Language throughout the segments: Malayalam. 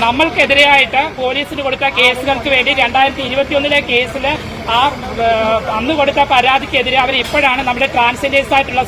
നമ്മൾക്കെതിരെയായിട്ട് പോലീസിന് കൊടുത്ത കേസുകൾക്ക് വേണ്ടി രണ്ടായിരത്തി ഇരുപത്തിയൊന്നിലെ കേസിൽ ആ അന്ന് കൊടുത്ത പരാതിക്കെതിരെ അവർ ഇപ്പോഴാണ് നമ്മുടെ ട്രാൻസ്ജെൻഡേഴ്സ് ആയിട്ടുള്ള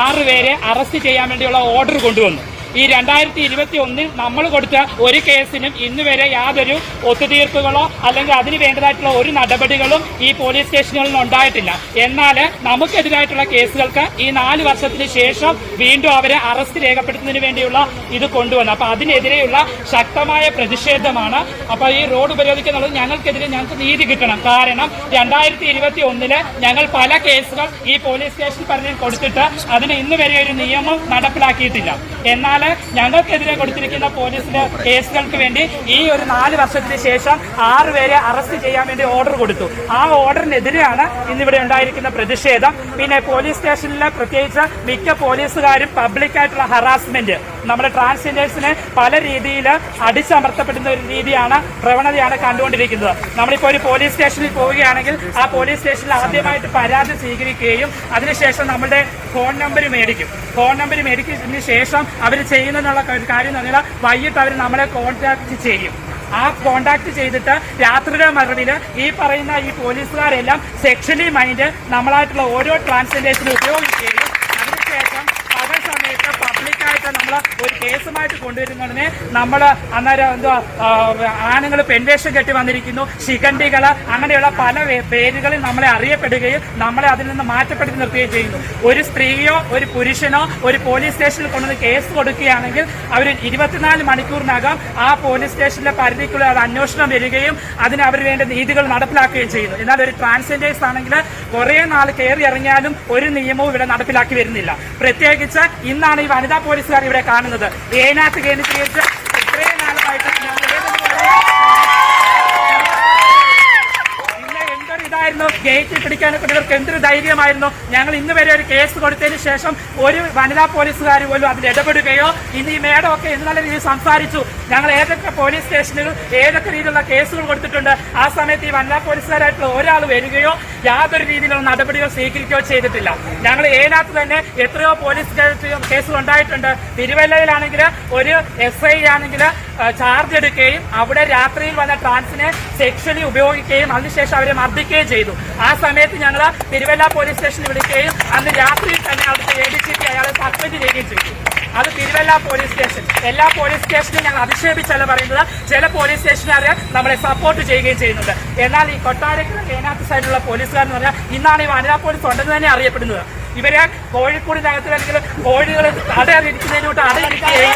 ആറ് പേരെ അറസ്റ്റ് ചെയ്യാൻ വേണ്ടിയുള്ള ഓർഡർ കൊണ്ടുവന്നു ഈ രണ്ടായിരത്തി ഇരുപത്തി ഒന്നിൽ നമ്മൾ കൊടുത്ത ഒരു കേസിനും ഇന്ന് വരെ യാതൊരു ഒത്തുതീർപ്പുകളോ അല്ലെങ്കിൽ അതിന് വേണ്ടതായിട്ടുള്ള ഒരു നടപടികളും ഈ പോലീസ് സ്റ്റേഷനുകളിൽ ഉണ്ടായിട്ടില്ല. എന്നാൽ നമുക്കെതിരായിട്ടുള്ള കേസുകൾക്ക് ഈ നാല് വർഷത്തിന് ശേഷം വീണ്ടും അവരെ അറസ്റ്റ് രേഖപ്പെടുത്തുന്നതിന് വേണ്ടിയുള്ള ഇത് കൊണ്ടുവന്നു. അപ്പൊ അതിനെതിരെയുള്ള ശക്തമായ പ്രതിഷേധമാണ്. അപ്പൊ ഈ റോഡ് ഉപരോധിക്കുന്നുള്ളത് ഞങ്ങൾക്കെതിരെ ഞങ്ങൾക്ക് നീതി കിട്ടണം. കാരണം രണ്ടായിരത്തി ഇരുപത്തി ഒന്നിൽ ഞങ്ങൾ പല കേസുകൾ ഈ പോലീസ് സ്റ്റേഷനിൽ പറഞ്ഞ് കൊടുത്തിട്ട് അതിന് ഇന്ന് വരെ ഒരു നിയമം നടപ്പിലാക്കിയിട്ടില്ല. എന്നാൽ ഞങ്ങൾക്കെതിരെ കൊടുത്തിരിക്കുന്ന പോലീസിന്റെ കേസുകൾക്ക് വേണ്ടി ഈ ഒരു നാല് വർഷത്തിന് ശേഷം ആറ് പേരെ അറസ്റ്റ് ചെയ്യാൻ വേണ്ടി ഓർഡർ കൊടുത്തു. ആ ഓർഡറിനെതിരെയാണ് ഇന്നിവിടെ ഉണ്ടായിരിക്കുന്ന പ്രതിഷേധം. പിന്നെ പോലീസ് സ്റ്റേഷനിലെ പ്രത്യേകിച്ച് മിക്ക പോലീസുകാരും പബ്ലിക്കായിട്ടുള്ള ഹറാസ്മെന്റ് നമ്മുടെ ട്രാൻസ്ജെൻഡേഴ്സിനെ പല രീതിയിൽ അടിച്ചമർത്തപ്പെടുന്ന ഒരു രീതിയാണ് പ്രവണതയാണ് കണ്ടുകൊണ്ടിരിക്കുന്നത്. നമ്മളിപ്പോൾ ഒരു പോലീസ് സ്റ്റേഷനിൽ പോവുകയാണെങ്കിൽ ആ പോലീസ് സ്റ്റേഷനിൽ ആദ്യമായിട്ട് പരാതി സ്വീകരിക്കുകയും അതിനുശേഷം നമ്മുടെ ഫോൺ നമ്പർ മേടിക്കും. ഫോൺ നമ്പർ മേടിക്കുന്നതിന് ശേഷം അവർ ചെയ്യുന്നതിനുള്ള കാര്യം എന്ന് പറഞ്ഞാൽ വൈകിട്ട് അവർ നമ്മളെ കോൺടാക്ട് ചെയ്യും. ആ കോണ്ടാക്ട് ചെയ്തിട്ട് രാത്രിയുടെ മറവിൽ ഈ പറയുന്ന ഈ പോലീസുകാരെല്ലാം സെക്ഷലി മൈൻഡ് നമ്മളായിട്ടുള്ള ഓരോ ട്രാൻസ്ജെൻഡേഴ്സിനും ഉപയോഗിക്കുകയും അതിനുശേഷം പകൽ സമയത്ത് പബ്ലിക്കായിട്ട് നമ്മൾ ഒരു കേസുമായിട്ട് കൊണ്ടുവരുന്നതിനെ നമ്മൾ അന്നേരം എന്തുവാ ആണുങ്ങൾ പെൻവേഷം കെട്ടി വന്നിരിക്കുന്നു ശിഖണ്ഡികൾ അങ്ങനെയുള്ള പല പേരുകളിൽ നമ്മളെ അറിയപ്പെടുകയും നമ്മളെ അതിൽ നിന്ന് മാറ്റപ്പെടുത്തി നിർത്തുകയും ചെയ്യുന്നു. ഒരു സ്ത്രീയോ ഒരു പുരുഷനോ ഒരു പോലീസ് സ്റ്റേഷനിൽ കൊണ്ടുവന്ന് കേസ് കൊടുക്കുകയാണെങ്കിൽ അവർ ഇരുപത്തിനാല് മണിക്കൂറിനകം ആ പോലീസ് സ്റ്റേഷനിലെ പരിധിക്കുള്ള അത് അന്വേഷണം വരികയും അതിന് അവർ വേണ്ട നീതികൾ നടപ്പിലാക്കുകയും ചെയ്യുന്നു. എന്നാൽ ഒരു ട്രാൻസ്ജെൻഡേഴ്സ് ആണെങ്കിൽ കുറേ നാൾ കയറി ഇറങ്ങിയാലും ഒരു നിയമവും ഇവിടെ നടപ്പിലാക്കി വരുന്നില്ല. പ്രത്യേകിച്ച് ഇന്നാണ് ഈ വനിതാ പോലീസുകാർ ഇവിടെ കാണുന്നത്. ഏനാത്ത് കേന്ദ്രീകരിച്ച് ഇത്രയും നാളുമായിട്ട് ഞങ്ങൾ ഏതെങ്കിലും ഇന്ന് എന്തൊരു ഇതായിരുന്നു ഗേറ്റിൽ പിടിക്കാനൊക്കെ ഇവർക്ക് എന്തൊരു ധൈര്യമായിരുന്നു? ഞങ്ങൾ ഇന്ന് വരെ ഒരു കേസ് കൊടുത്തതിന് ശേഷം ഒരു വനിതാ പോലീസുകാർ പോലും അതിൽ ഇടപെടുകയോ ഇനി ഈ മേഡം ഒക്കെ എന്ത് നല്ല രീതിയിൽ സംസാരിച്ചു. ഞങ്ങൾ ഏതൊക്കെ പോലീസ് സ്റ്റേഷനുകൾ ഏതൊക്കെ രീതിയിലുള്ള കേസുകൾ കൊടുത്തിട്ടുണ്ട് ആ സമയത്ത് ഈ വനിതാ പോലീസുകാരായിട്ടുള്ള ഒരാൾ വരികയോ യാതൊരു രീതിയിലുള്ള നടപടികൾ സ്വീകരിക്കുകയോ ചെയ്തിട്ടില്ല. ഞങ്ങൾ ഏനാത്ത് തന്നെ എത്രയോ പോലീസ് കേസ് കേസുകൾ ഉണ്ടായിട്ടുണ്ട്. തിരുവല്ലയിലാണെങ്കിൽ ഒരു എസ് ഐ ആണെങ്കിൽ ചാർജ് എടുക്കുകയും അവിടെ രാത്രിയിൽ വന്ന ട്രാൻസിനെ സെക്ഷലി ഉപയോഗിക്കുകയും അതിനുശേഷം അവരെ മർദ്ദിക്കുകയും ചെയ്തു. ആ സമയത്ത് ഞങ്ങൾ തിരുവല്ല പോലീസ് സ്റ്റേഷനിൽ വിളിക്കുകയും അന്ന് രാത്രിയിൽ തന്നെ അവിടുത്തെ എ ഡി സി പി അയാളെ സസ്പെൻഡ് ചെയ്യുകയും ചെയ്തു. അത് തിരുവല്ല പോലീസ് സ്റ്റേഷൻ എല്ലാ പോലീസ് സ്റ്റേഷനും ഞങ്ങൾ അധിക്ഷേപിച്ചല്ല പറയുന്നത്. ചില പോലീസ് സ്റ്റേഷനുകാരെ നമ്മളെ സപ്പോർട്ട് ചെയ്യുകയും ചെയ്യുന്നുണ്ട്. എന്നാൽ ഈ കൊട്ടാരക്കര കേനാത്ത് സൈഡിലുള്ള പോലീസുകാർ എന്ന് പറഞ്ഞാൽ ഇന്നാണ് ഈ വനിതാ പോലീസ് ഉണ്ടെന്ന് തന്നെ അറിയപ്പെടുന്നത്. ഇവരെ കോഴിക്കോടിനകത്ത് അല്ലെങ്കിൽ കോഴികൾ അടയിരിക്കുന്നതിനോട്ട് അടയിരിക്കുകയും